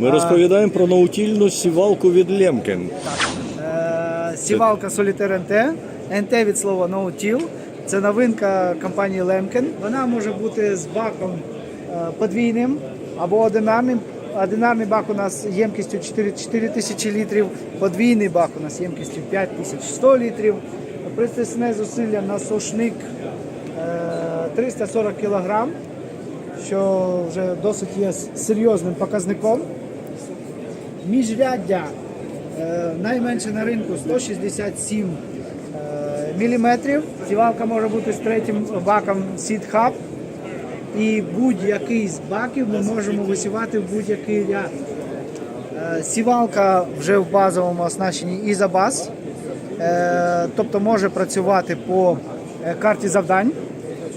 Ми розповідаємо про наутільну сівалку від Лемкен. Е, Сівалка Solitaire NT. NT від слова Till. Це новинка компанії Lemken. Вона може бути з баком е, подвійним або одинарним. Одинарний бак у нас ємкістю 4, 4 тисячі літрів, подвійний бак у нас ємкістю 5100 літрів. Пристесне зусилля на сошник е, 340 кг, що вже досить є серйозним показником. Міжряддя е, найменше на ринку 167 е, міліметрів. Сівалка може бути з третім баком Seed. І будь-який з баків ми можемо висівати в будь-який ряд. Е, Сівалка вже в базовому оснащенні Ізабас, тобто може працювати по карті завдань.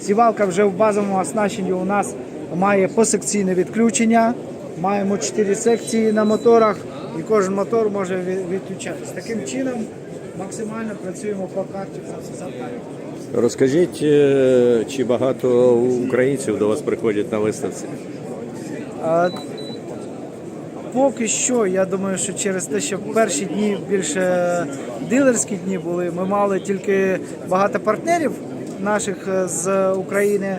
Сівалка вже в базовому оснащенні у нас має посекційне відключення. Маємо 4 секції на моторах, і кожен мотор може від- відключатись. Таким чином максимально працюємо по карті. Розкажіть, е, чи багато українців до вас приходять на виставці? А, Поки що, я думаю, що через те, що перші дні більше дилерські дні були, ми мали тільки багато партнерів наших е, з України.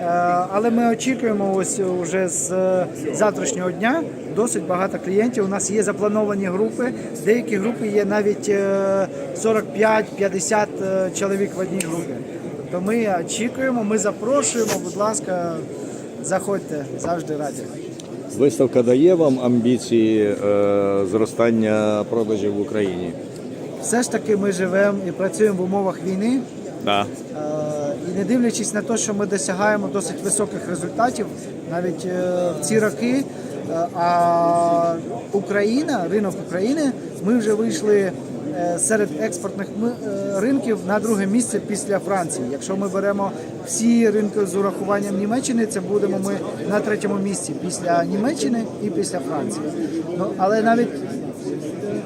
Е, Але ми очікуємо ось уже з завтрашнього дня досить багато клієнтів. У нас є заплановані групи. Деякі групи є навіть е, 45-50 е, чоловік в одній групі. Тобто ми очікуємо, ми запрошуємо, будь ласка, заходьте, завжди раді. Виставка дає вам амбіції е, зростання продажів в Україні? Все ж таки ми живемо і працюємо в умовах війни. Так. І не дивлячись на те, що ми досягаємо досить високих результатів навіть е, в ці роки. е, А Україна, ринок України, ми вже вийшли е, серед експортних ринків на друге місце після Франції. Якщо ми беремо всі ринки з урахуванням Німеччини, це будемо ми на третьому місці після Німеччини і після Франції. Ну але навіть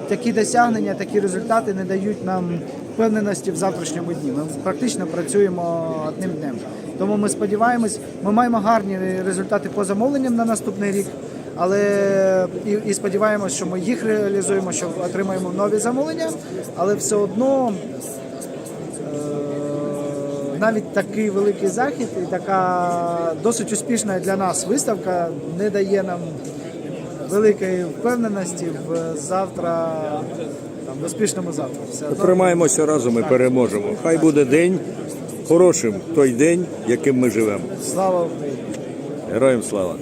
такі досягнення, такі результати не дають нам впевненості в завтрашньому дні. Ми практично працюємо одним днем. Тому ми сподіваємось, ми маємо гарні результати по замовленням на наступний рік. Але і, і сподіваємось, що ми їх реалізуємо, що отримаємо нові замовлення, але все одно е, навіть такий великий захід і така досить успішна для нас виставка не дає нам великої впевненості в завтра, там, в успішному завтра. Все одно Тримаємося разом і переможемо. Хай буде день хорошим, той день, яким ми живемо. слава Україні! Героям слава!